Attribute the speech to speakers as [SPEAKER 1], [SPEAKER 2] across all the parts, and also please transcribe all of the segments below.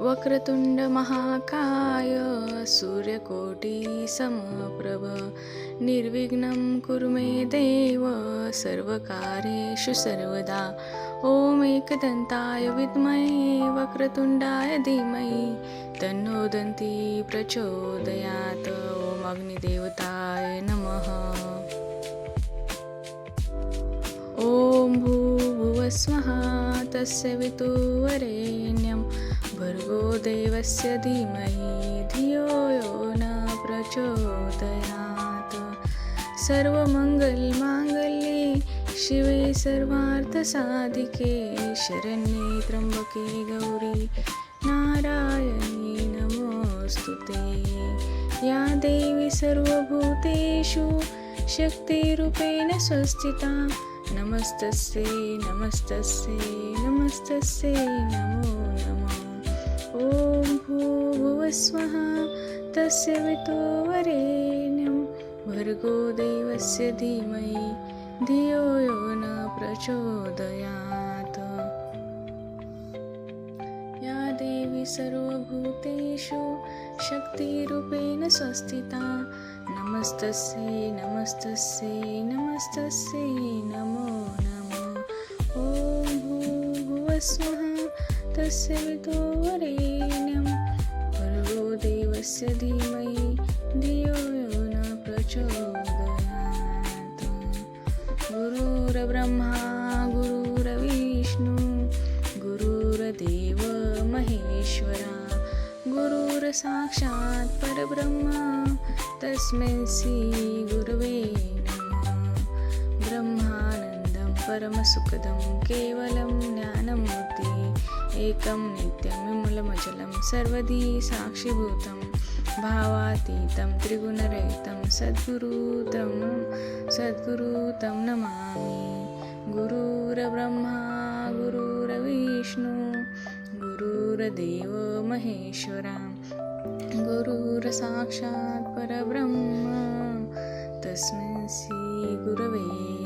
[SPEAKER 1] वक्रतुण्ड महाकाय सूर्यकोटी समप्रभ निर्विघ्नं कुरु मे देव सर्वकार्येषु सर्वदा। ॐ एकदन्ताय विद्महे वक्रतुण्डाय धीमहि तन्नो दन्ती प्रचोदयात् ॐ अग्निदेवताय नमः। ॐ भूभुवस्मः तस्य वितुवरेण्यम्। भर्गो देवस्य धीमहि धियो यो न प्रचोदयात्। सर्वमङ्गलमाङ्गल्ये शिवे सर्वार्थसाधिके शरण्ये त्र्यम्बके गौरी नारायणी नमोऽस्तु ते। या देवी सर्वभूतेषु शक्तिरूपेण स्वस्थिता नमस्तस्यै नमस्तस्यै नमस्तस्यै नमो नमः। ॐ भूभुवस्वः तस्य वितुवरेण्यं भर्गो देवस्य धीमहि धियो यो न प्रचोदयात्। या देवी सर्वभूतेषु शक्तिरूपेण स्वस्थिता। नमस्तस्यै नमस्तस्यै नमस्तस्यै नमो नमः। ॐ भूभुवस्वः तस्य वितुवरेण्यं भर्गो देवस्य धीमहि धियो यो न प्रचोदयात्। गुरुर्ब्रह्मा गुरुर्विष्णू गुरुर्देव महेश्वरा गुरुर्साक्षात् परब्रह्म तस्मै श्री गुरवे परमसुखदं केवलं ज्ञानमूर्ति एकं नित्यमिमुलमचलं सर्वधी साक्षिभूतं भावातीतं त्रिगुणरहितं सद्गुरु तं सद्गुरु तं नमामि। गुरुर्ब्रह्मा, गुरुर्विष्णु, गुरुर्देव महेश्वरा, गुरुर्साक्षात् परब्रह्म। तस्मिन् श्रीगुरवे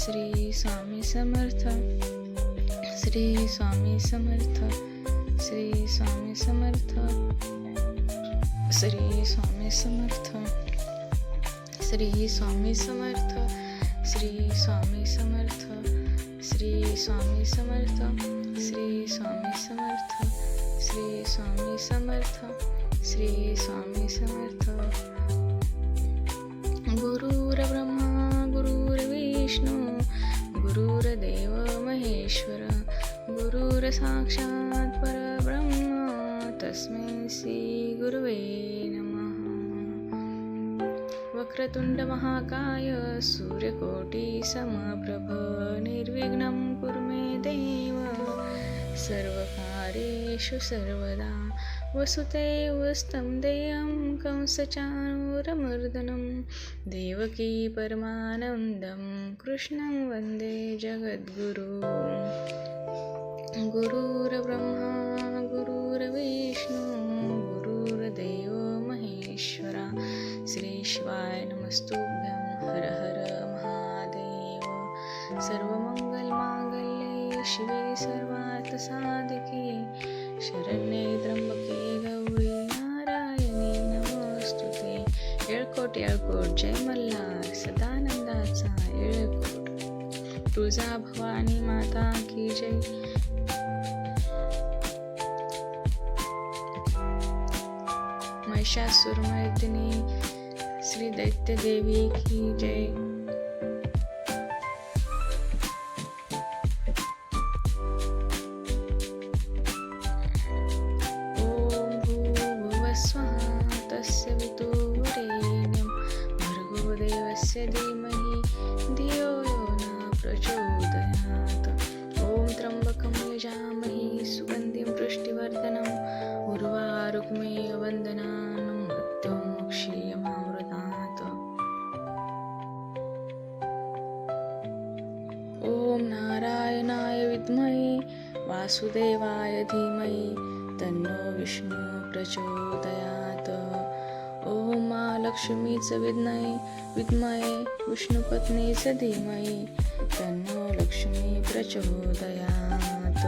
[SPEAKER 1] श्री स्वामी समर्थ श्री स्वामी समर्थ श्री स्वामी समर्थ श्री स्वामी समर्थ श्री स्वामी समर्थ श्री स्वामी समर्थ श्री स्वामी समर्थ श्री स्वामी समर्थ श्री स्वामी समर्थ श्री स्वामी समर्थ गुरुर्ब्रह्मा गुरुर्विष्णू गुरुर्देव महेश्वर गुरुर्साक्षात् परब्रह्म तस्मै श्री गुरुवे नमः। वक्रतुण्ड महाकाय सूर्यकोटि समप्रभ निर्विघ्नं कुरु मे देव। सर्वकारेषु सर्वदा वसुतेवस्तं देयं कंसचाणूरमर्दनं देवकी परमानन्दं कृष्णं वन्दे जगद्गुरु। गुरुर्ब्रह्मा गुरुर्विष्णु गुरुर्देव महेश्वरा श्रीशिवाय नमस्तुभ्यं हर हर महादेव। सर्वमङ्गलमाङ्गल्ये शिवे सर्वार्थसाधिके ಶರಣ್ಯೈ ತ್ರಂಬಕೆ ಗೌರಿ ನಾರಾಯಣಿ ನಮಸ್ತುತೆ. ಹೇಳ್ಕೋಟ್ ಹೇಳ್ಕೋಟ್ ಜೈ ಮಲ್ಲ ಸದಾನಂದಾಸ ಹೇಳ್ಕೋಟ್ ತುಳಜಾ ಭವಾನಿ ಮಾತಾ ಕಿ ಜೈ. महिषासुरमर्दिनी श्री दैत्य देवी की जय धीमहि धियो यो न प्रचोदयात् ॐ त्र्यम्बकं यजामहि सुगन्धिं पुष्टिवर्धनम् उर्वारुक्मेय वन्दनानं मृत्युमुक्षीयमामृतात् ॐ नारायणाय विद्महे वासुदेवाय धीमहि तन्नो विष्णु प्रचोदयात् लक्ष्मीच महालक्ष्मीच विद्माये विष्णुपत्नी विष्णुपत्नीच धीमहि तन्नो लक्ष्मी प्रचोदयात.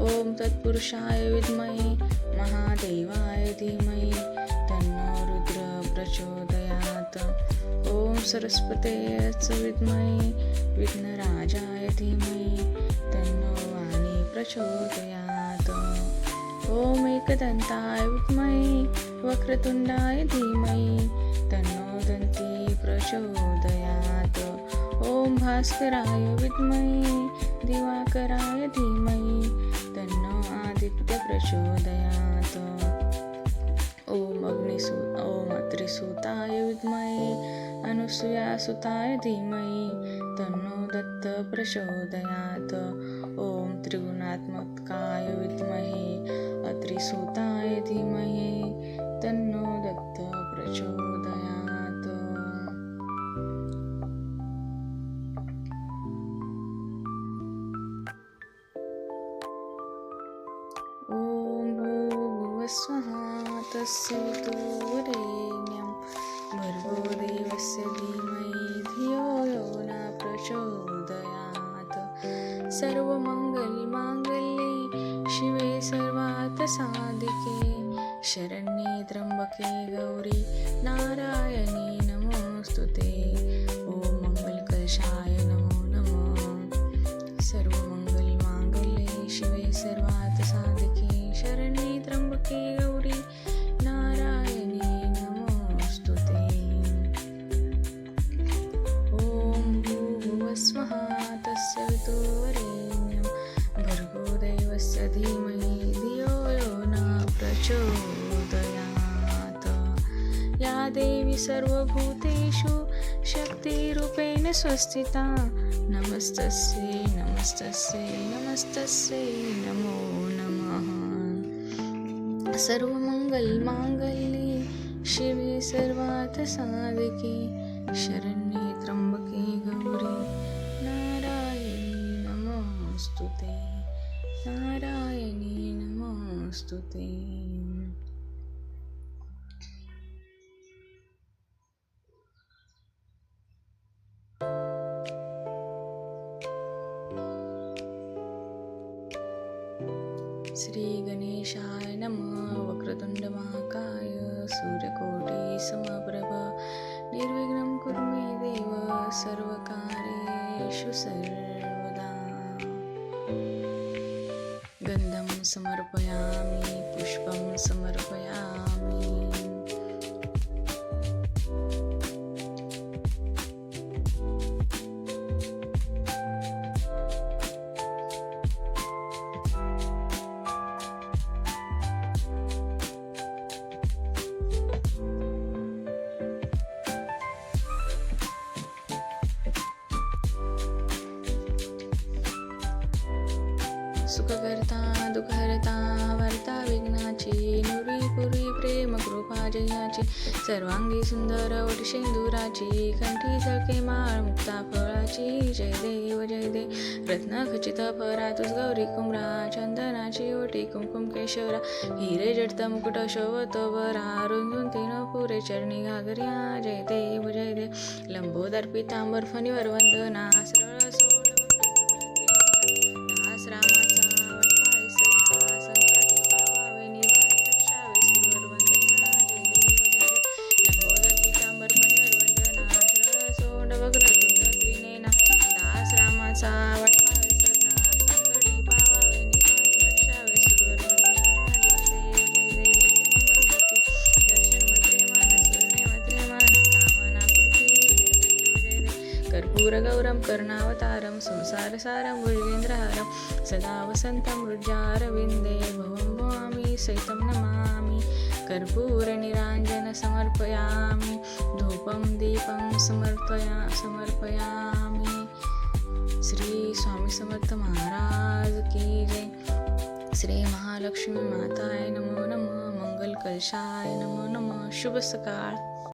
[SPEAKER 1] ॐ तत्पुरुषाय विद्महे महादेवाय धीमहि तन्नो रुद्र प्रचोदयात. ॐ सरस्वतेच विद्महे विघ्नराजाय धीमहि तन्नो वाणी प्रचोदयात. ॐ एकदंताय विद्महे वक्रतुण्डाय धीमहि तन्नो दन्ती प्रचोदयात। ॐ भास्कराय विद्महे, दिवाकराय धीमहि तन्नो आदित्य प्रचोदयात। ॐ अग्निसु, ॐ त्रिसुताय विद्महे, अनुसूयासुताय धीमहि तन्नो दत्त प्रचोदयात। ॐ त्रिगुणात्मकाय विद्महे, अत्रिसुताय धीमहि तन्नो दत्त प्रचोदयात। ॐ भूर्भुवस्वः तस्य वितुर्वरेण्यं भर्गो देवस्य धीमहि धियो यो न प्रचोदयात्। सर्वमङ्गलमाङ्गल्ये शिवे सर्वार्थसाधिके शरण्ये त्र्यम्बके गौरी नारायणी नमोऽस्तु ते। ॐ मङ्गलकलशाय नमो नमः। सर्वमङ्गलमाङ्गल्ये शिवे सर्वार्थसाधिके शरण्ये त्र्यम्बके गौरी देवी सर्वभूतेषु शक्तिरूपेण स्वस्थिता। नमस्तस्यै नमस्तस्यै नमस्तस्यै नमो नमः। सर्वमङ्गलमाङ्गल्ये शिवे सर्वार्थसाधिके शरण्ये त्र्यम्बके गौरी। नारायणी नमोऽस्तु ते। नारायणी नमोऽस्तु ते श्री गणेशाय नमः। वक्रतुण्डमहाकाय सूर्यकोटि समप्रभ निर्विघ्नं कुरु मे देव सर्वकारेषु सर्वदा। गन्धं समर्पयामि पुष्पं समर्पयामि। सुखकर्ता दुःखहर्ता वर्ता विघ्नाची नुरी पुरी प्रेम कृपा जयाची सर्वांगी सुंदर ओट शेंदुराची कंठी सळके माळ मुक्ता फळाची जय देव जय देव रत्न खचित फरा तुझ गौरी कुमरा चंदनाची ओटी कुमकुम केशवरा हिरे जडत मुकुट शोभत बरा रुंजून तीन पुरे चरणी घागर्या जय देव जय देव लंबोदर पितांबर फणीवर वंदना सरळ देव कर्णावतारं संसारसारं भुजगेन्द्रहारं सदा वसन्तं हृद्यारविन्दे भवं भवामि सहितं नमामि कर्पूरनिराञ्जन समर्पयामि धूपं दीपं समर्पया समर्पयामि। श्री स्वामी समर्थ महाराज की जय। श्री महालक्ष्मी माताय नमो नमः मंगल कलशाय नमो नमः शुभ सकाळ।